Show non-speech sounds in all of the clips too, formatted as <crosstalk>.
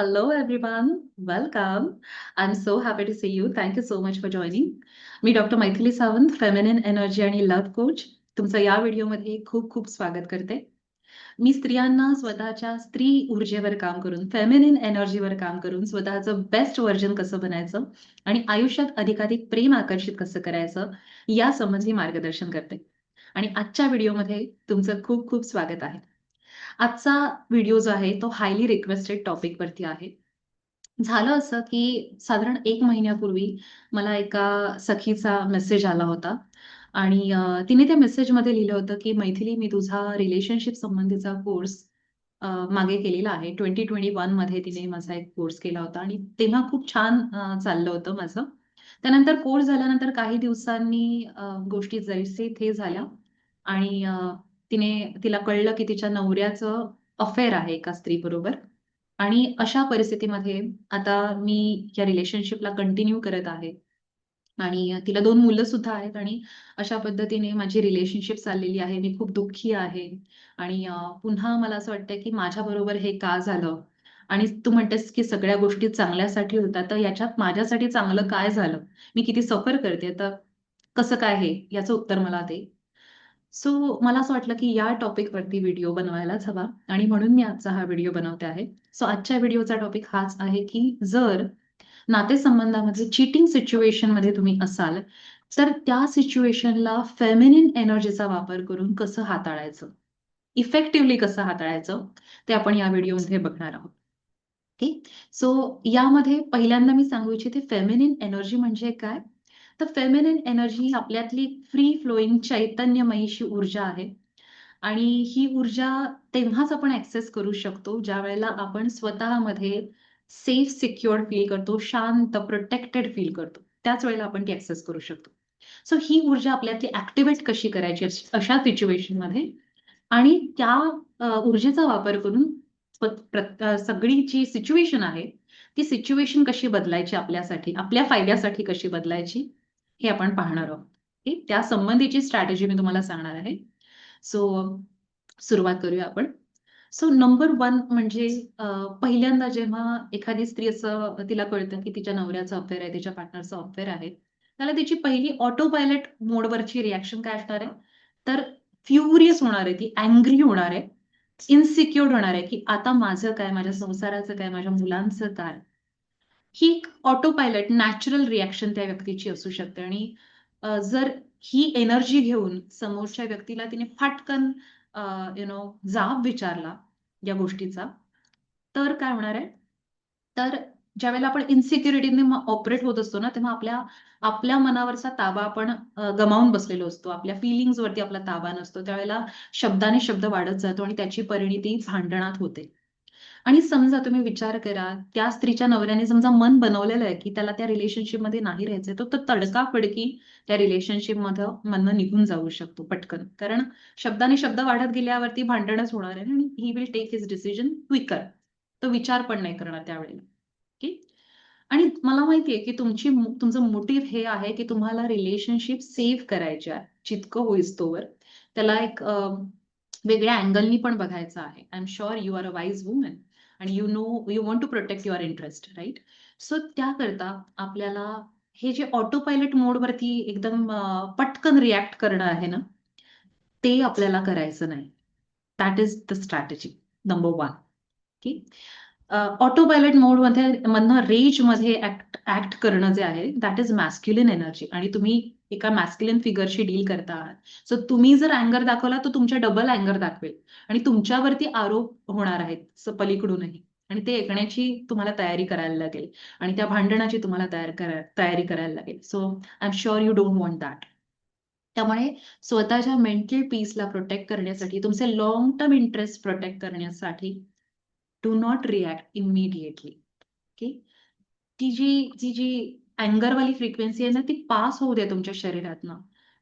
Hello, everyone. Welcome. I'm so happy to see you. Thank you so much for joining. Me doctor Maithili Sawant, feminine energy आणि love coach. तुमचं या व्हिडिओमध्ये खूप खूप स्वागत करते. मी स्त्रियांना स्वतःच्या स्त्री ऊर्जेवर काम करून, फेमिनिन एनर्जीवर काम करून स्वतःचं बेस्ट व्हर्जन कसं बनायचं आणि आयुष्यात अधिकाधिक प्रेम आकर्षित कसं करायचं, या संबंधी मार्गदर्शन करते. आणि आजच्या व्हिडिओमध्ये तुमचं खूप खूप स्वागत आहे. आजचा व्हिडिओ जो आहे तो हायली रिक्वेस्टेड टॉपिक वरती आहे. झालं असं की साधारण एक महिन्यापूर्वी मला एका सखीचा मेसेज आला होता आणि तिने त्या मेसेजमध्ये लिहिलं होतं की "मैथिली मी तुझा रिलेशनशिप संबंधीचा कोर्स मागे केलेला आहे." 2021 मध्ये तिने माझा एक कोर्स केला होता आणि तेव्हा खूप छान चाललं होतं माझं. त्यानंतर कोर्स झाल्यानंतर काही दिवसांनी गोष्टी जैसे थे झाल्या आणि तिने तिला कळलं की तिच्या नवऱ्याचं अफेअर आहे एका स्त्रीबरोबर आणि अशा परिस्थितीमध्ये आता मी या रिलेशनशिपला कंटिन्यू करत आहे. आणि तिला दोन मुलं सुद्धा आहेत आणि अशा पद्धतीने माझी रिलेशनशिप चाललेली आहे. मी खूप दुःखी आहे आणि पुन्हा मला असं वाटतंय की माझ्याबरोबर हे का झालं? आणि तू म्हणतेस की सगळ्या गोष्टी चांगल्यासाठी होतात, तर याच्यात माझ्यासाठी चांगलं काय झालं? मी किती सफर करते, तर कसं काय हे? याचं उत्तर मला दे. सो मला असं वाटलं की या टॉपिकवरती व्हिडिओ बनवायलाच हवा आणि म्हणून मी आजचा हा व्हिडिओ बनवते आहे. सो आजच्या व्हिडिओचा टॉपिक हाच आहे की जर नातेसंबंधामध्ये चीटिंग सिच्युएशनमध्ये तुम्ही असाल, तर त्या सिच्युएशनला फेमिनिन एनर्जीचा वापर करून कसं हाताळायचं? इफेक्टिव्हली कसं हाताळायचं? ते आपण या व्हिडिओमध्ये बघणार आहोत. ओके. सो यामध्ये पहिल्यांदा मी सांगू इच्छिते फेमिनिन एनर्जी म्हणजे काय? तर फेमिनिन एनर्जी ही आपल्यातली फ्री फ्लोइंग चैतन्यमयीशी ऊर्जा आहे आणि ही ऊर्जा तेव्हाच आपण ऍक्सेस करू शकतो, ज्या वेळेला आपण स्वतःमध्ये सेफ, सिक्युअर्ड फील करतो, शांत, प्रोटेक्टेड फील करतो. त्याच वेळेला आपण ती ऍक्सेस करू शकतो. सो ही ऊर्जा आपल्यातली ऍक्टिवेट कशी करायची अशा सिच्युएशनमध्ये आणि त्या ऊर्जेचा वापर करून सगळी जी सिच्युएशन आहे, ती सिच्युएशन कशी बदलायची आपल्यासाठी, आपल्या फायद्यासाठी कशी बदलायची, हे आपण पाहणार आहोत. ठीक त्या संबंधीची स्ट्रॅटेजी मी तुम्हाला सांगणार आहे. सो सुरुवात करूया आपण. सो नंबर वन म्हणजे पहिल्यांदा जेव्हा एखादी स्त्री असं तिला कळतं की तिच्या नवऱ्याचं अफेअर आहे, तिच्या पार्टनरचं अफेअर आहे, त्याला तिची पहिली ऑटो पायलट मोडवरची रिॲक्शन काय असणार आहे? तर फ्युरियस होणार आहे ती, अँग्री होणार आहे, इन्सिक्युअर्ड होणार आहे की आता माझं काय? माझ्या संसाराचं काय? माझ्या मुलांचं काय? ही एक ऑटो पायलट नॅचरल रिॲक्शन त्या व्यक्तीची असू शकते आणि जर ही एनर्जी घेऊन समोरच्या व्यक्तीला तिने फाटकन यु नो जाब विचारला या गोष्टीचा, तर काय होणार आहे? तर ज्यावेळेला आपण इन्सिक्युरिटीने ऑपरेट होत असतो ना, तेव्हा आपल्या आपल्या मनावरचा ताबा आपण गमावून बसलेलो असतो. आपल्या फीलिंग्जवरती आपला ताबा नसतो. त्यावेळेला शब्दाने शब्द वाढत जातो आणि त्याची परिणिती भांडणात होते. आणि समजा तुम्ही विचार करा, त्या स्त्रीच्या नवऱ्याने समजा मन बनवलेलं आहे की त्याला त्या रिलेशनशिपमध्ये नाही राहायचंय, तो तर तडकाफडकी त्या रिलेशनशिपमधनं मन निघून जाऊ शकतो पटकन. कारण शब्दाने शब्द वाढत गेल्यावरती भांडणच होणार आहे आणि he will take his decision quicker. तो विचार पण नाही करणार त्यावेळेला. ओके. आणि मला माहितीये की तुमची तुमचं मोटिव्ह हे आहे की तुम्हाला रिलेशनशिप सेव्ह करायची आहे, जितकं होईस तोवर त्याला एक वेगळ्या अँगलनी पण बघायचं आहे. I am sure you are a wise woman आणि you know you want to protect your interest, right so त्याकरता आपल्याला हे जे ऑटो पायलट मोडवरती एकदम पटकन रिॲक्ट करणं आहे ना, ते आपल्याला करायचं नाही. That is the strategy number one की ऑटो पायलट मोडमध्ये मधनं रेजमध्ये ऍक्ट ऍक्ट करणं जे आहे, दॅट इज मॅस्क्युलिन एनर्जी आणि तुम्ही एका मॅस्क्युलिन फिगरशी डील करता आहात. सो तुम्ही जर अँगर दाखवला, तर तुमच्या डबल अँगर दाखवेल आणि तुमच्यावरती आरोप होणार आहेत पलीकडूनही आणि ते ऐकण्याची तुम्हाला तयारी करायला लागेल आणि त्या भांडणाची तुम्हाला तयार करा तयारी करायला लागेल. So I am sure you don't want that. त्यामुळे स्वतःच्या मेंटल पीसला प्रोटेक्ट करण्यासाठी, तुमचे लॉंग टर्म इंटरेस्ट प्रोटेक्ट करण्यासाठी do not react immediately. Okay. ती जी ती जी अँगरवाली फ्रिक्वेन्सी आहे ना, ती पास होऊ द्या तुमच्या शरीरातनं.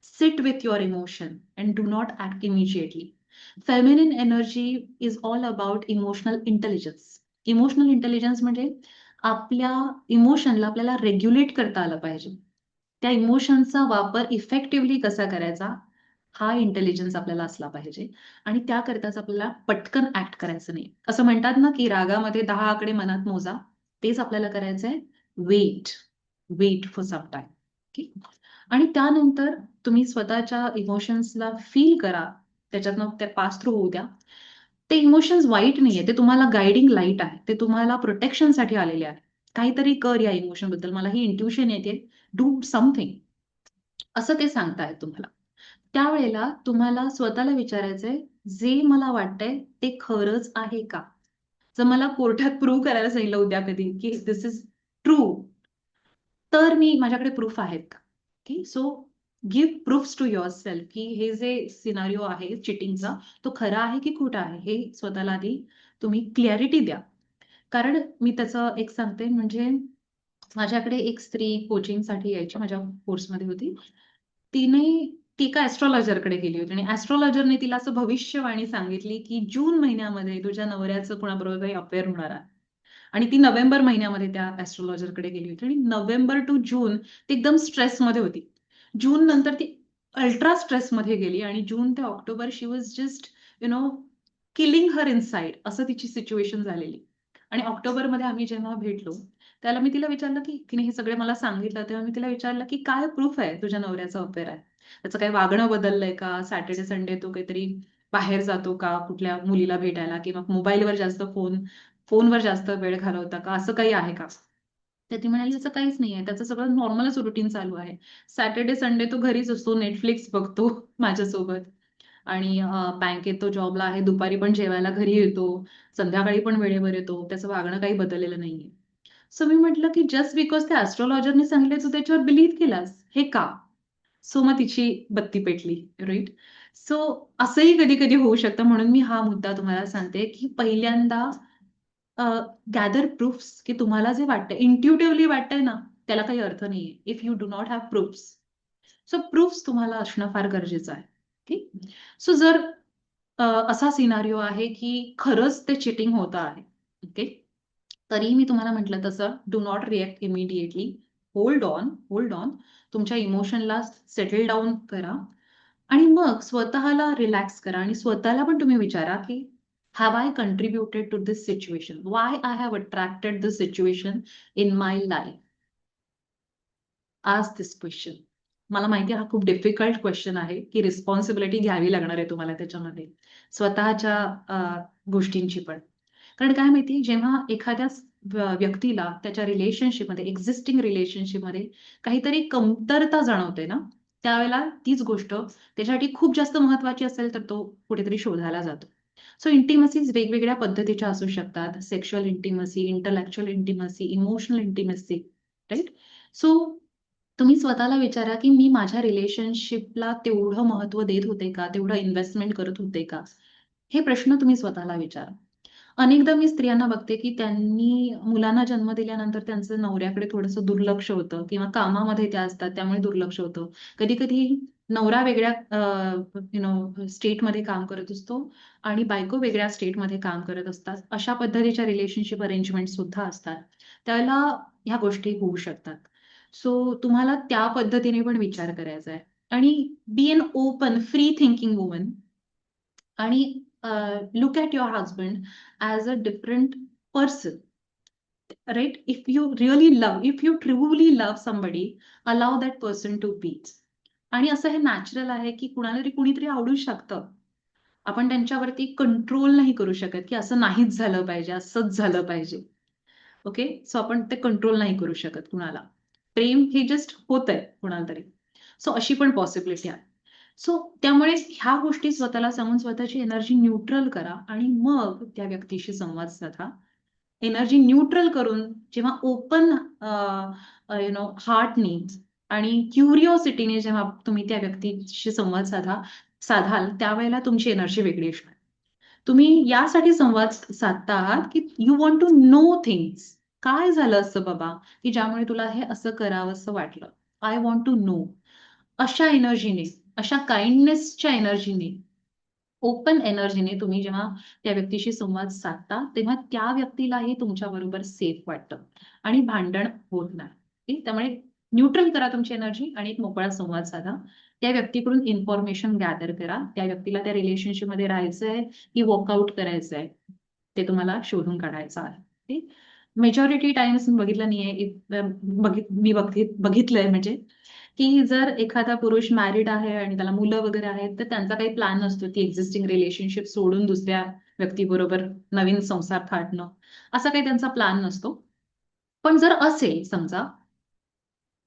Sit with your emotion and do not act immediately feminine energy is all about emotional intelligence. Emotional intelligence म्हणजे आपल्या इमोशनला आपल्याला रेग्युलेट करता आलं पाहिजे. त्या इमोशनचा वापर इफेक्टिव्हली कसा करायचा, हा इंटेलिजन्स आपल्याला असला पाहिजे. आणि त्याकरिताच आपल्याला पटकन ऍक्ट करायचं नाही. असं म्हणतात ना की रागामध्ये दहा आकडे मनात मोजा. तेच आपल्याला करायचंय. Wait wait for some time आणि त्यानंतर तुम्ही स्वतःच्या इमोशन्सला फील करा. त्याच्यातनं त्या पास थ्रू होऊ द्या. ते इमोशन्स वाईट नाहीये. ते तुम्हाला गायडिंग लाइट आहे. ते तुम्हाला प्रोटेक्शनसाठी आलेले आहे. काहीतरी कर या इमोशनबद्दल. मला ही इंट्युशन येते. डू समथिंग असं ते सांगतायत तुम्हाला. त्यावेळेला तुम्हाला स्वतःला विचारायचंय जे मला वाटतंय ते खरंच आहे का? जर मला कोर्टात प्रूव्ह करायला सांगितलं उद्या कधी की दिस इज ट्रू तर मी माझ्याकडे प्रूफ आहेत का? की so give proofs to yourself की हे जे सिनारिओ आहे चिटिंगचा तो खरा आहे की खोटा आहे हे स्वतःला आधी तुम्ही क्लॅरिटी द्या. कारण मी त्याचं एक सांगते म्हणजे माझ्याकडे एक स्त्री कोचिंगसाठी यायची माझ्या कोर्समध्ये होती. तिने ती एका ऍस्ट्रॉलॉजरकडे गेली होती आणि ऍस्ट्रॉलॉजरने तिला असं भविष्यवाणी सांगितली की जून महिन्यामध्ये तुझ्या नवऱ्याचं कुणाबरोबर काही अफेअर होणार आहे. आणि ती नोव्हेंबर महिन्यामध्ये त्या ऍस्ट्रॉलॉजरकडे गेली होती. आणि नोव्हेंबर टू जून ती एकदम स्ट्रेसमध्ये होती. जून नंतर ती अल्ट्रा स्ट्रेसमध्ये गेली आणि जून ते October she was just you know killing her inside असं तिची सिच्युएशन झालेली. आणि ऑक्टोबरमध्ये आम्ही जेव्हा भेटलो त्याला मी तिला विचारलं की तिने हे सगळे मला सांगितलं तेव्हा मी तिला विचारलं की काय प्रूफ आहे तुझ्या नवऱ्याचं अफेअर आहे? त्याचं काही वागणं बदललंय का? सॅटर्डे संडे तो काहीतरी बाहेर जातो का? कुठल्या मुलीला भेटायला किंवा मोबाईलवर जास्त फोन फोनवर जास्त वेळ घालवता का? असं काही आहे का? तर ती म्हणाली असं काहीच नाही आहे. त्याचं सगळं नॉर्मलच रुटीन चालू आहे. सॅटर्डे संडे तो घरीच असतो. नेटफ्लिक्स बघतो <laughs> माझ्यासोबत. आणि बँकेत तो जॉबला आहे. दुपारी पण जेवायला घरी येतो. संध्याकाळी पण वेळेवर येतो. त्याचं वागणं काही बदललेलं नाहीये. सो मी म्हटलं की जस्ट बिकॉज त्या ऍस्ट्रॉलॉजरने सांगितले तू त्याच्यावर बिलीव्ह केलास? हे का? सो मग तिची बत्ती पेटली राईट सो असंही कधी कधी होऊ शकतं. म्हणून मी हा मुद्दा तुम्हाला सांगते की पहिल्यांदा गॅदर प्रूफ्स की तुम्हाला जे वाटतं इंट्युटिव्हली वाटतंय ना त्याला काही अर्थ नाहीये. If you do not have proofs so proofs तुम्हाला असणं फार गरजेचं आहे. ठीक सो जर असा सिनारिओ आहे की खरंच ते चिटिंग होत आहे. ओके तरी मी तुम्हाला म्हटलं तसं do not react immediately hold on hold on तुमच्या इमोशनला सेटल डाऊन करा. आणि मग स्वतःला रिलॅक्स करा. आणि स्वतःला पण तुम्ही विचारा की have I contributed to this situation? Why I have attracted this situation in my life? Ask this question. मला माहिती हा खूप डिफिकल्ट क्वेश्चन आहे की रिस्पॉन्सिबिलिटी घ्यावी लागणार आहे तुम्हाला त्याच्यामध्ये स्वतःच्या गोष्टींची पण कारण काय माहिती जेव्हा एखाद्या व्यक्तीला त्याच्या रिलेशनशिपमध्ये एक्झिस्टिंग रिलेशनशिपमध्ये काहीतरी कमतरता जाणवते ना त्यावेळेला तीच गोष्ट त्याच्यासाठी खूप जास्त महत्वाची असेल तर तो कुठेतरी शोधायला जातो सो इंटिमसीज वेगवेगळ्या पद्धतीच्या असू शकतात. Sexual intimacy intellectual intimacy emotional intimacy right so तुम्ही स्वतःला विचारा की मी माझ्या रिलेशनशिपला तेवढं महत्त्व देत होते का? तेवढं इन्व्हेस्टमेंट करत होते का? हे प्रश्न तुम्ही स्वतःला विचारा. अनेकदा मी स्त्रियांना बघते की त्यांनी मुलांना जन्म दिल्यानंतर त्यांचं नवऱ्याकडे थोडंसं दुर्लक्ष होतं किंवा कामामध्ये त्या असतात त्यामुळे दुर्लक्ष होतं. कधी कधी नवरा वेगळ्या यु नो स्टेटमध्ये काम करत असतो आणि बायको वेगळ्या स्टेटमध्ये काम करत असतात. अशा पद्धतीच्या रिलेशनशिप अरेंजमेंट सुद्धा असतात. त्याला ह्या गोष्टी होऊ शकतात. सो तुम्हाला त्या पद्धतीने पण विचार करायचा आहे. आणि be an open free thinking woman आणि look at your husband as a different person right if you really love if you truly love somebody allow that person to be आणि असं हे नॅचरल आहे की कुणाला तरी कुणीतरी आवडू शकतं. आपण त्यांच्यावरती कंट्रोल नाही करू शकत की असं नाहीच झालं पाहिजे असंच झालं पाहिजे. ओके सो आपण ते कंट्रोल नाही करू शकत कुणाला. प्रेम हे जस्ट होत आहे कुणाला तरी. सो अशी पण पॉसिबिलिटी आहे. सो त्यामुळे ह्या गोष्टी स्वतःला सांगून स्वतःची एनर्जी न्यूट्रल करा आणि मग त्या व्यक्तीशी संवाद साधा. एनर्जी न्यूट्रल करून जेव्हा ओपन यु नो हार्टनी आणि क्युरिओसिटीने जेव्हा तुम्ही त्या व्यक्तीशी संवाद साधा साधाल त्यावेळेला तुमची एनर्जी वेगळी असणार. तुम्ही यासाठी संवाद साधता आहात की you want to know things काय झालं असं बाबा? की ज्यामुळे तुला हे असं करावं असं वाटलं. आय वॉन्ट टू नो अशा एनर्जीने अशा काइंडनेसच्या एनर्जीने ओपन एनर्जीने तुम्ही जेव्हा त्या व्यक्तीशी संवाद साधता तेव्हा त्या व्यक्तीलाही तुमच्या बरोबर सेफ वाटतं. आणि भांडण होत नाही. त्यामुळे न्यूट्रल करा तुमची एनर्जी आणि एक मोकळा संवाद साधा. त्या व्यक्तीकडून इन्फॉर्मेशन गॅदर करा. त्या व्यक्तीला त्या रिलेशनशिपमध्ये राहायचंय की वॉकआउट करायचंय ते तुम्हाला शोधून काढायचं आहे. मेजॉरिटी टाइम्स बघितलं नाहीये मी बघितलंय म्हणजे की जर एखादा पुरुष मॅरिड आहे आणि त्याला मुलं वगैरे आहेत तर त्यांचा काही प्लॅन नसतो ती एक्झिस्टिंग रिलेशनशिप सोडून दुसऱ्या व्यक्तीबरोबर नवीन संसार थाटणं असा काही त्यांचा प्लॅन नसतो. पण जर असेल समजा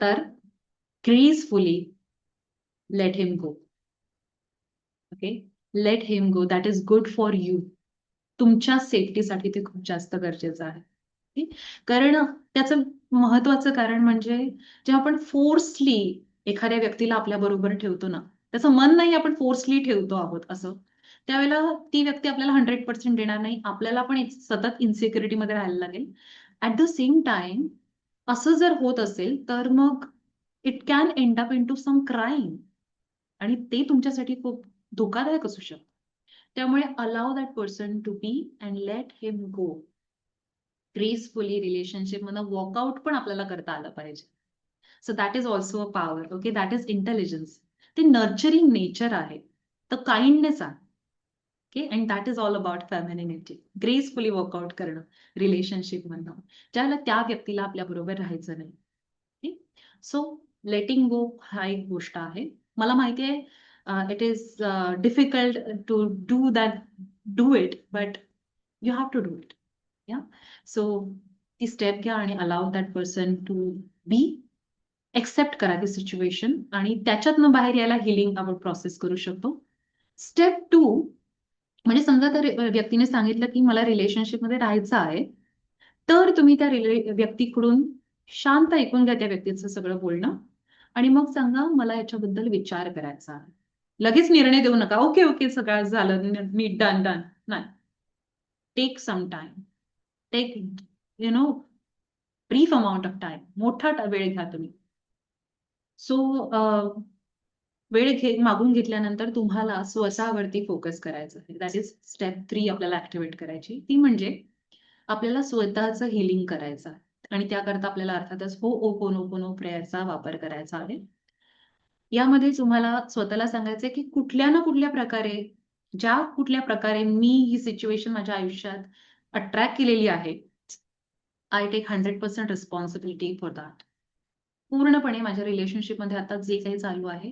तर gracefully let him go okay let him go that is good for you तुमच्या सेफ्टीसाठी ते खूप जास्त गरजेचं आहे. कारण त्याचं महत्वाचं कारण म्हणजे जेव्हा आपण फोर्सली एखाद्या व्यक्तीला आपल्या बरोबर ठेवतो ना त्याचं मन नाही आपण फोर्सली ठेवतो आहोत असं. त्यावेळेला ती व्यक्ती आपल्याला हंड्रेड पर्सेंट देणार नाही. आपल्याला पण सतत इन्सिक्युरिटी मध्ये राहायला लागेल. ऍट द सेम टाइम असं जर होत असेल तर मग it can end up into some crime आणि ते तुमच्यासाठी खूप धोकादायक असू शकतं. त्यामुळे allow that person to be and let him go gracefully relationship मधून वॉकआउट पण आपल्याला करता आलं पाहिजे. So that is also a power okay that is intelligence ते नर्चरिंग नेचर आहे. तर काइंडनेस आहे. Okay and that is all about feminity gracefully work out करणं रिलेशनशिप म्हणणं ज्याला त्या व्यक्तीला आपल्या बरोबर राहायचं नाही. सो लेटिंग गो हा एक गोष्ट आहे. मला माहिती आहे it is difficult to do that do it but you have to do it yeah so ती स्टेप घ्या आणि allow that person to be accept करा ती सिच्युएशन आणि त्याच्यातनं बाहेर यायला हिलिंग आपण प्रोसेस करू शकतो. स्टेप टू म्हणजे समजा त्या व्यक्तीने सांगितलं की मला रिलेशनशिपमध्ये राहायचं आहे तर तुम्ही त्या रिले व्यक्तीकडून शांत ऐकून घ्या त्या व्यक्तीचं सगळं बोलणं आणि मग सांगा मला याच्याबद्दल विचार करायचा आहे. लगेच निर्णय देऊ नका. ओके ओके सगळं झालं मी डन डन नाही. Take some time take you know brief amount of time मोठा वेळ घ्या तुम्ही. सो वेळ घे मागून घेतल्यानंतर तुम्हाला स्वतःवरती फोकस करायचं आहे. दॅट इज स्टेप थ्री आपल्याला ऍक्टिव्हेट करायची. ती म्हणजे आपल्याला स्वतःचं हिलिंग करायचं आणि त्याकरता आपल्याला अर्थातच हो ओपन ओपन ओ प्रेयरचा वापर करायचा आहे. यामध्ये तुम्हाला स्वतःला सांगायचंय की कुठल्या ना कुठल्या प्रकारे ज्या कुठल्या प्रकारे मी ही सिच्युएशन माझ्या आयुष्यात अट्रॅक्ट केलेली आहे I take hundred percent responsibility for that पूर्णपणे माझ्या रिलेशनशिपमध्ये आता जे काही चालू आहे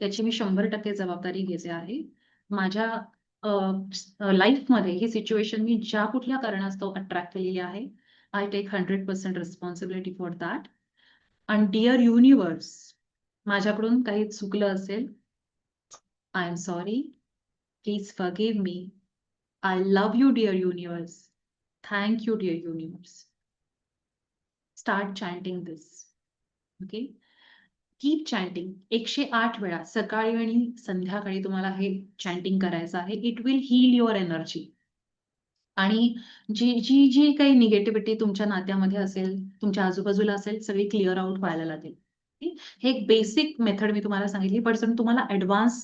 त्याची मी शंभर टक्के जबाबदारी घेते आहे. माझ्या लाईफमध्ये ही सिच्युएशन मी ज्या कुठल्या कारणास्तव अट्रॅक्ट केलेली आहे I take hundred percent responsibility for that and dear universe माझ्याकडून काही चुकलं असेल I am sorry please forgive me I love you dear universe thank you dear universe start chanting this okay keep chanting एकशे आठ वेळा सकाळी आणि संध्याकाळी तुम्हाला हे चॅन्टिंग करायचं आहे. It will heal your energy आणि जी जी जी काही निगेटिव्हिटी तुमच्या नात्यामध्ये असेल तुमच्या आजूबाजूला असेल सगळी क्लिअर आउट व्हायला लागेल. हे एक बेसिक मेथड मी तुम्हाला सांगितली. पण तुम्हाला ऍडव्हान्स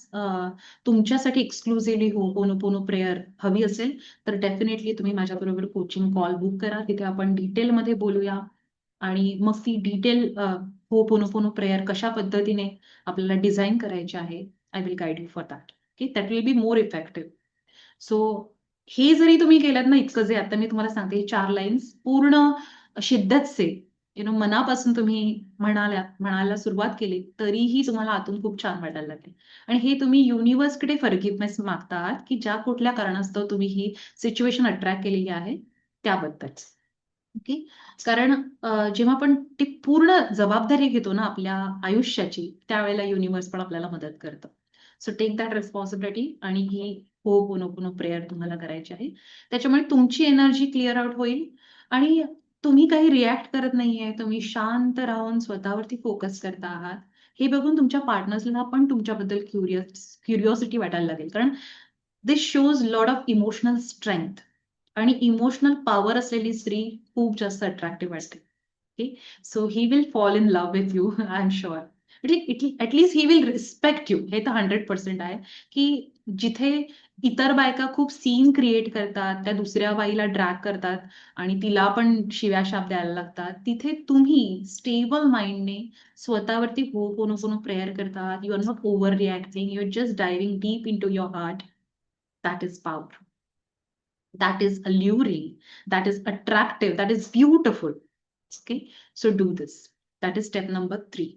तुमच्यासाठी एक्सक्लुझिव्हली हो पोनो पोनो प्रेयर हवी असेल तर डेफिनेटली तुम्ही माझ्याबरोबर कोचिंग कॉल बुक करा. तिथे आपण डिटेलमध्ये बोलूया. आणि मग ती डिटेल हो पोनो पोनो प्रेयर कशा पद्धतीने आपल्याला डिझाईन करायची आहे I will guide you for that okay that will be more effective so हे जरी तुम्ही केलं ना इतकं जे आता मी तुम्हाला सांगते चार लाईन्स पूर्ण शिद्दतचे यु नो मनापासून तुम्ही म्हणाल्या म्हणायला सुरुवात केली तरीही तुम्हाला आतून खूप छान वाटायला लागेल. आणि हे तुम्ही युनिव्हर्सकडे फर्गिवनेस मागता आहात की ज्या कुठल्या कारणास्तव तुम्ही ही सिच्युएशन अट्रॅक्ट केलेली आहे त्याबद्दल ओके कारण जेव्हा आपण ती पूर्ण जबाबदारी घेतो ना आपल्या आयुष्याची त्यावेळेला युनिव्हर्स पण आपल्याला मदत करतं. सो टेक दॅट रेस्पॉन्सिबिलिटी आणि ही हो पुनो पुनो प्रेयर तुम्हाला करायची आहे. त्याच्यामुळे तुमची एनर्जी क्लिअर आउट होईल आणि तुम्ही काही रिॲक्ट करत नाहीये तुम्ही शांत राहून स्वतःवरती फोकस करता आहात हे बघून तुमच्या पार्टनर्सला पण तुमच्याबद्दल क्युरियस क्युरिओसिटी वाटायला लागेल. कारण this shows lot of emotional strength आणि इमोशनल पॉवर असलेली स्त्री खूप जास्त अट्रॅक्टिव्ह असते. Okay so he will fall in love with you I am sure at least he will respect you हे तर हंड्रेड पर्सेंट आहे. की जिथे इतर बायका खूप सीन क्रिएट करतात त्या दुसऱ्या बाईला ड्रॅग करतात आणि तिला पण शिव्या शाप द्यायला लागतात तिथे तुम्ही स्टेबल माइंडने स्वतःवरती हो कोण कोण प्रेयर करतात. You are not overreacting you are just diving deep into your heart that is power that is alluring, that is attractive, that is beautiful. Okay, so do this. That is step number three.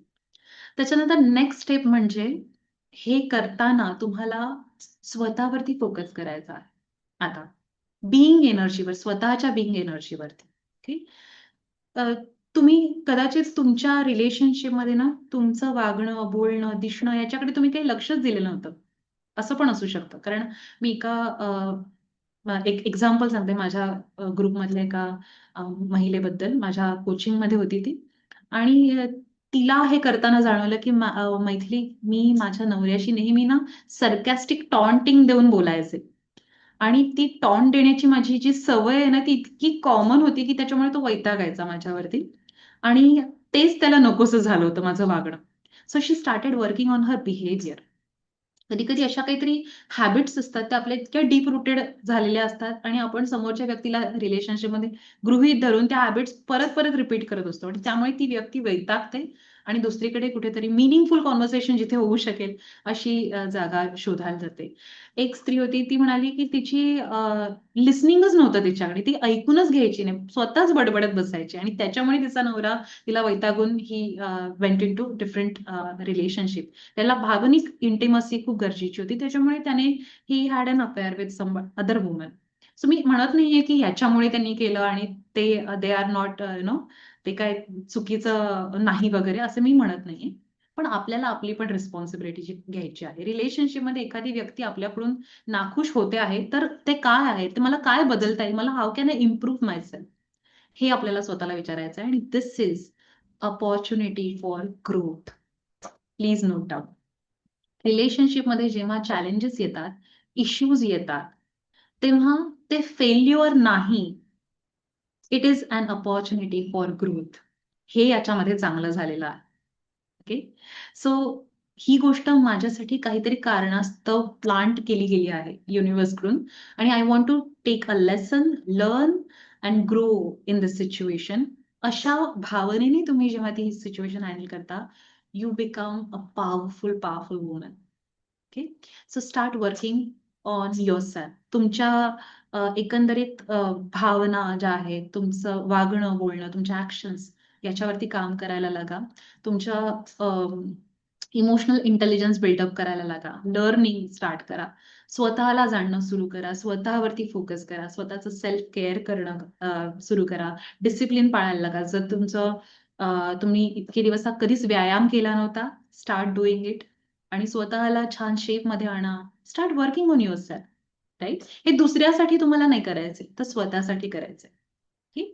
त्याच्यानंतर next step म्हणजे हे करताना तुम्हाला स्वतःवरती focus करायचा आहे. आता being एनर्जीवर स्वतःच्या बिईंग एनर्जीवरती ओके तुम्ही कदाचित तुमच्या रिलेशनशिपमध्ये ना तुमचं वागणं बोलणं दिसणं याच्याकडे तुम्ही काही लक्षच दिलेलं नव्हतं. असं पण असू शकतं. कारण मी एका एक एक्झाम्पल सांगते माझ्या ग्रुपमधल्या एका महिलेबद्दल. माझ्या कोचिंगमध्ये होती ती. आणि तिला हे करताना जाणवलं की मैथिली मी माझ्या नवऱ्याशी नेहमी ना सरकॅस्टिक टॉन्टिंग देऊन बोलायचे. आणि ती टॉन्ट देण्याची माझी जी सवय आहे ना ती इतकी कॉमन होती की त्याच्यामुळे तो वैतागायचा माझ्यावरती. आणि तेच त्याला नकोसं झालं होतं माझं वागणं. So she started working on her behaviour कधी कधी अशा काहीतरी हॅबिट्स असतात त्या आपल्या इतक्या डीप रुटेड झालेल्या असतात आणि आपण समोरच्या व्यक्तीला रिलेशनशिपमध्ये गृहित धरून त्या हॅबिट्स परत परत रिपीट करत असतो आणि त्यामुळे ती व्यक्ती वैतागते आणि दुसरीकडे कुठेतरी मिनिंगफुल कॉन्व्हर्सेशन जिथे होऊ शकेल अशी जागा शोधायला जाते. एक स्त्री होती ती म्हणाली की तिची लिस्निंगच नव्हतं तिच्याकडे. ती ऐकूनच घ्यायची नाही. स्वतःच बडबडत बसायची. आणि त्याच्यामुळे तिचा नवरा तिला वैतागून he went into different relationship त्याला भावनिक इंटिमसी खूप गरजेची होती. त्याच्यामुळे त्याने he had an affair with some other woman so मी म्हणत नाहीये की ह्याच्यामुळे त्यांनी केलं आणि ते they are not you know ते काय चुकीचं नाही वगैरे असं मी म्हणत नाही पण आपल्याला आपली पण रिस्पॉन्सिबिलिटी घ्यायची आहे. रिलेशनशिपमध्ये एखादी व्यक्ती आपल्याकडून नाखुश होते आहे तर ते काय आहे? ते मला काय बदलता येईल? मला how can I improve myself हे आपल्याला स्वतःला विचारायचं आहे. आणि this is opportunity for growth please note down रिलेशनशिपमध्ये जेव्हा चॅलेंजेस येतात इश्यूज येतात तेव्हा ते फेल्युअर नाही. It is an opportunity for growth हे याच्यामध्ये चांगलं झालेलं आहे. ओके सो ही गोष्ट माझ्यासाठी काहीतरी कारणास्तव प्लांट केली गेली आहे युनिव्हर्सकडून आणि I want to take a lesson learn and grow in this situation अशा भावनेने तुम्ही जेव्हा ती सिच्युएशन हँडल करता you become a powerful powerful woman okay so start working on yourself तुमच्या एकंदरीत भावना ज्या आहेत तुमचं वागणं बोलणं तुमच्या ऍक्शन्स याच्यावरती काम करायला लागा. तुमच्या इमोशनल इंटेलिजन्स बिल्डअप करायला लागा. लर्निंग स्टार्ट करा. स्वतःला जाणणं सुरू करा. स्वतःवरती फोकस करा. स्वतःचं सेल्फ केअर करणं सुरू करा. डिसिप्लिन पाळायला लागा. जर तुमचं तुम्ही इतके दिवस कधीच व्यायाम केला नव्हता स्टार्ट डुईंग इट आणि स्वतःला छान शेपमध्ये आणा. Start working on yourself right? हे दुसऱ्यासाठी तुम्हाला नाही करायचे तर स्वतःसाठी करायचंय ठीक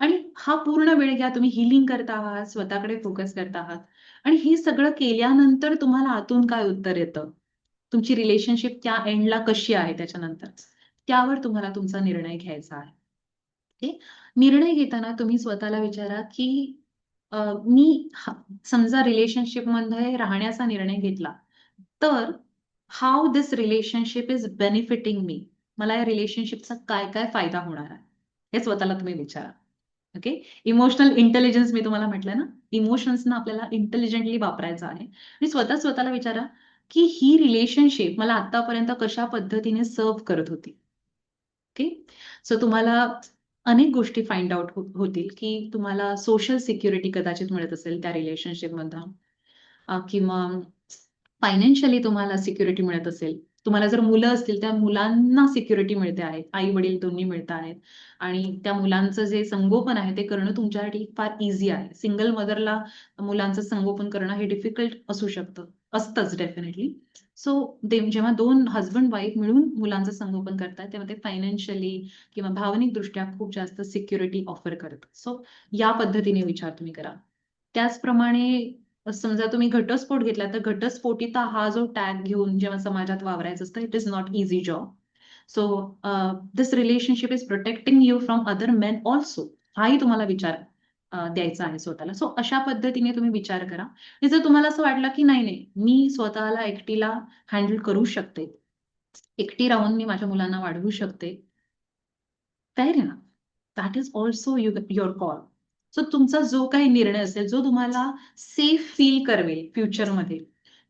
आणि हा पूर्ण वेळ घ्या तुम्ही हिलिंग करता आहात स्वतःकडे फोकस करता आहात. आणि हे सगळं केल्यानंतर तुम्हाला आतून काय उत्तर येतं? तुमची रिलेशनशिप त्या एंडला कशी आहे त्याच्यानंतर? त्यावर तुम्हाला तुमचा निर्णय घ्यायचा आहे. ओके? निर्णय घेताना तुम्ही स्वतःला विचारा की मी समजा रिलेशनशिपमध्ये राहण्याचा निर्णय घेतला तर how this relationship is benefiting me मला या रिलेशनशिपचा काय काय फायदा होणार आहे? हे स्वतःला तुम्ही विचारा. ओके इमोशनल इंटेलिजन्स मी तुम्हाला म्हटलं ना इमोशन्सना आपल्याला इंटेलिजंटली वापरायचं आहे. आणि स्वतः स्वतःला विचारा की ही रिलेशनशिप मला आतापर्यंत कशा पद्धतीने सर्व करत होती? ओके सो तुम्हाला अनेक गोष्टी फाइंड आउट हो-, होतील की तुम्हाला सोशल सिक्युरिटी कदाचित मिळत असेल त्या रिलेशनशिप मधून. किंवा फायनान्शियली तुम्हाला सिक्युरिटी मिळत असेल. तुम्हाला जर मुलं असतील त्या मुलांना सिक्युरिटी मिळते आहे. आई वडील दोन्ही मिळत आहेत. आणि त्या मुलांचं जे संगोपन आहे ते करणं तुमच्यासाठी फार इझी आहे. सिंगल मदरला मुलांचं संगोपन करणं हे डिफिकल्ट असू शकतं. असतंच डेफिनेटली सो जेव्हा दोन हजबंड वाईफ मिळून मुलांचं संगोपन करतात तेव्हा ते फायनान्शियली किंवा भावनिक दृष्ट्या खूप जास्त सिक्युरिटी ऑफर करतात. सो या पद्धतीने विचार तुम्ही करा. त्याचप्रमाणे समजा तुम्ही घटस्फोट घेतला तर घटस्फोटिता हा जो टॅग घेऊन जेव्हा समाजात वावरायचं असतं it is not easy job so this relationship is protecting you from other men also हाही तुम्हाला विचार uh, द्यायचा आहे स्वतःला. सो अशा पद्धतीने तुम्ही विचार करा. जर तुम्हाला असं वाटलं, की नाही, नाही, मी स्वतःला एकटीला हँडल करू शकते. एकटी राहून मी माझ्या मुलांना वाढवू शकते. फेअर ना that is also you your call. So तुमचा जो काही निर्णय असेल, जो तुम्हाला सेफ फील करवेल फ्युचरमध्ये,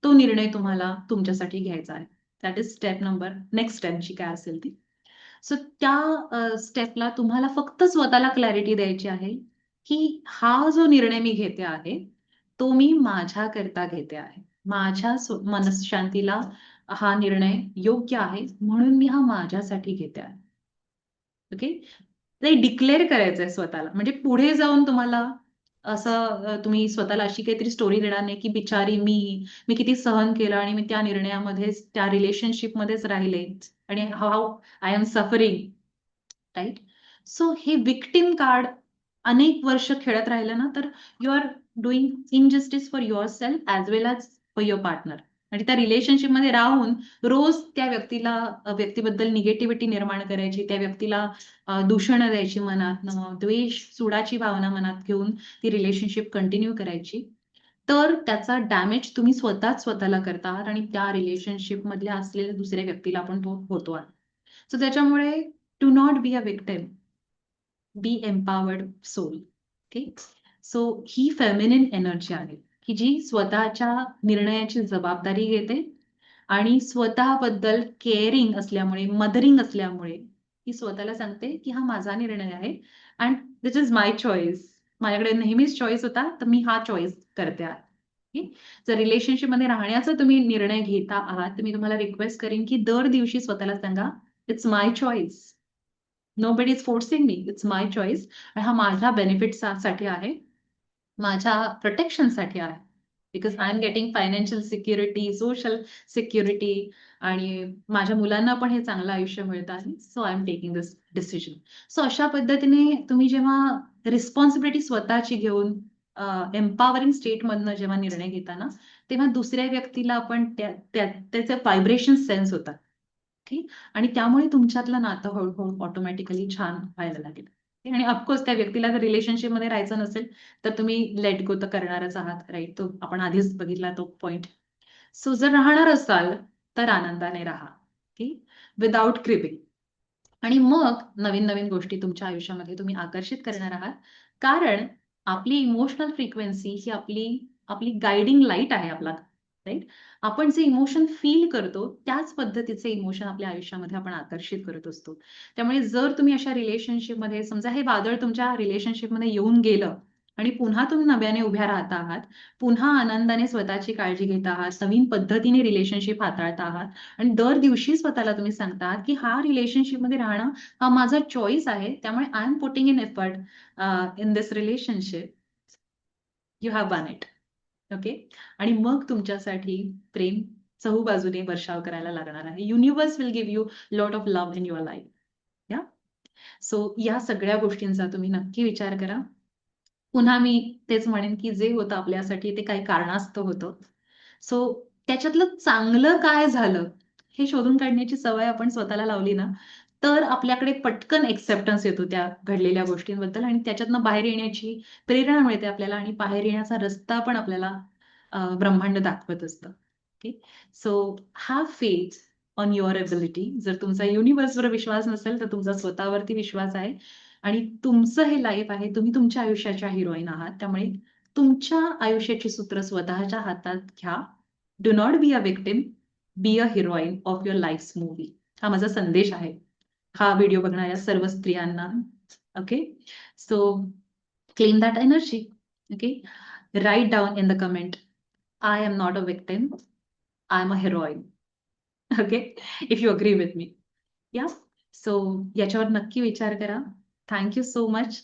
तो निर्णय तुम्हाला तुमच्यासाठी घ्यायचा आहे. That is step number next स्टेपची काय असेल ती. सो त्या स्टेपला तुम्हाला फक्त स्वतःला क्लॅरिटी द्यायची आहे, की हा जो निर्णय मी घेते आहे, तो मी माझ्याकरता घेते आहे. माझ्या मनशांतीला हा निर्णय योग्य आहे, म्हणून मी हा माझ्यासाठी घेते आहे. ओके? ते डिक्लेअर करायचंय स्वतःला. म्हणजे पुढे जाऊन तुम्हाला असं तुम्ही स्वतःला अशी काहीतरी स्टोरी देणार नाही, की बिचारी मी, मी किती सहन केलं आणि मी त्या निर्णयामध्येच, त्या रिलेशनशिपमध्येच राहिले आणि how I am suffering. Right so हे विक्टिम कार्ड अनेक वर्ष खेळत राहिलं ना, तर you are doing injustice for yourself as well as for your partner. आणि त्या रिलेशनशिपमध्ये राहून रोज त्या व्यक्तीला व्यक्तीबद्दल निगेटिव्हिटी निर्माण करायची, त्या व्यक्तीला दूषणं द्यायची मनात द्वेष, सुडाची भावना मनात घेऊन ती रिलेशनशिप कंटिन्यू करायची. तर त्याचा डॅमेज तुम्ही स्वतःच स्वतःला करता आहात आणि त्या रिलेशनशिपमधल्या असलेल्या दुसऱ्या व्यक्तीला पण तो होतो आहात सो त्याच्यामुळे to not be a victim be empowered soul. ठीक सो ही फेमिनिन एनर्जी आहे, की जी स्वतःच्या निर्णयाची जबाबदारी घेते आणि स्वतःबद्दल केअरिंग असल्यामुळे, मदरिंग असल्यामुळे ती स्वतःला सांगते, की हा माझा निर्णय आहे and this is my choice. माझ्याकडे नेहमीच चॉईस होता, तर मी हा चॉईस करते आहे. ओके? जर रिलेशनशिपमध्ये राहण्याचा तुम्ही निर्णय घेता आहात, तर मी तुम्हाला रिक्वेस्ट करेन, की दर दिवशी स्वतःला सांगा, it's my choice. Nobody is forcing me. It's my choice. हा माझ्या बेनिफिट्ससाठी आहे. माझ्या प्रोटेक्शनसाठी आहे. Because I am getting financial security, social security आणि माझ्या मुलांना पण हे चांगलं आयुष्य मिळत आहे. So I am taking this decision. So अशा पद्धतीने तुम्ही जेव्हा रिस्पॉन्सिबिलिटी स्वतःची घेऊन एम्पावरिंग स्टेटमधनं जेव्हा निर्णय घेताना तेव्हा दुसऱ्या व्यक्तीला आपण त्याचे व्हायब्रेशन सेन्स होतात. ओके? आणि त्यामुळे तुमच्यातलं नातं हळूहळू ऑटोमॅटिकली छान व्हायला लागेल. आणि ऑफकोर्स त्या व्यक्तीला जर रिलेशनशिपमध्ये राहायचं नसेल, तर तुम्ही लेट गो तर करणारच आहात, राईट तो आपण आधीच बघितला तो पॉइंट. सो जर राहणार असाल, तर आनंदाने राहा. की विदाउट क्रिपिंग. आणि मग नवीन-नवीन गोष्टी तुमच्या आयुष्यामध्ये तुम्ही आकर्षित करणार आहात. कारण आपली इमोशनल फ्रिक्वेन्सी ही आपली आपली गायडिंग लाइट आहे आपला, राईट आपण जे इमोशन फील करतो, त्याच पद्धतीचे इमोशन आपल्या आयुष्यामध्ये आपण आकर्षित करत असतो. त्यामुळे जर तुम्ही अशा रिलेशनशिपमध्ये समजा हे वादळ तुमच्या रिलेशनशिपमध्ये येऊन गेलं आणि पुन्हा तुम्ही नव्याने उभ्या राहत आहात, पुन्हा आनंदाने स्वतःची काळजी घेत आहात, नवीन पद्धतीने रिलेशनशिप हाताळत आहात आणि दर दिवशी स्वतःला तुम्ही सांगता आहात, की हा रिलेशनशिपमध्ये राहणं हा माझा चॉईस आहे. त्यामुळे I am putting in effort in this relationship. You have won it. Okay? आणि मग तुमच्यासाठी प्रेम चहूबाजूने वर्षाव करायला लागणार आहे. Universe will give you lot of love in your life. Yeah? So या सगळ्या गोष्टींचा तुम्ही नक्की विचार करा. पुन्हा मी तेच म्हणेन, की जे होतं आपल्यासाठी ते काही कारणास्तव होतं. सो त्याच्यातलं चांगलं काय झालं, हे शोधून काढण्याची सवय आपण स्वतःला लावली ना, तर आपल्याकडे पटकन एक्सेप्टन्स येतो त्या घडलेल्या गोष्टींबद्दल आणि त्याच्यातनं बाहेर येण्याची प्रेरणा मिळते आपल्याला आणि बाहेर येण्याचा रस्ता पण आपल्याला ब्रह्मांड दाखवत असतं. Okay? So have faith on your ability. जर तुमचा युनिव्हर्सवर विश्वास नसेल, तर तुमचा स्वतःवरती विश्वास आहे आणि तुमचं हे लाईफ आहे. तुम्ही तुमच्या आयुष्याच्या हिरोईन आहात. त्यामुळे तुमच्या आयुष्याची सूत्र स्वतःच्या हातात घ्या. Do not be a victim be a heroine of your life movie हा माझा संदेश आहे. हा व्हिडिओ बघणाऱ्या सर्व स्त्रियांना. Okay? So claim that energy. Okay? Write down in the comment, I am not a victim I am a heroine. Okay? If you agree with me. Yeah? So याच्यावर नक्की विचार करा. Thank you so much.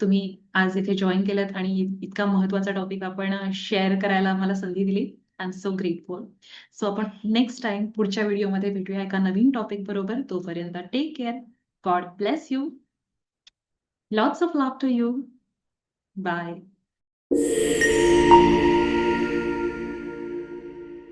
तुम्ही आज इथे join केलं आणि इतका महत्त्वाचा टॉपिक आपण uh, शेअर करायला आम्हाला संधी दिली. I am so grateful. So आपण नेक्स्ट टाइम पुढच्या व्हिडिओमध्ये भेटूया एका नवीन टॉपिक बरोबर. तोपर्यंत take care. God bless you. Lots of love to you. Bye.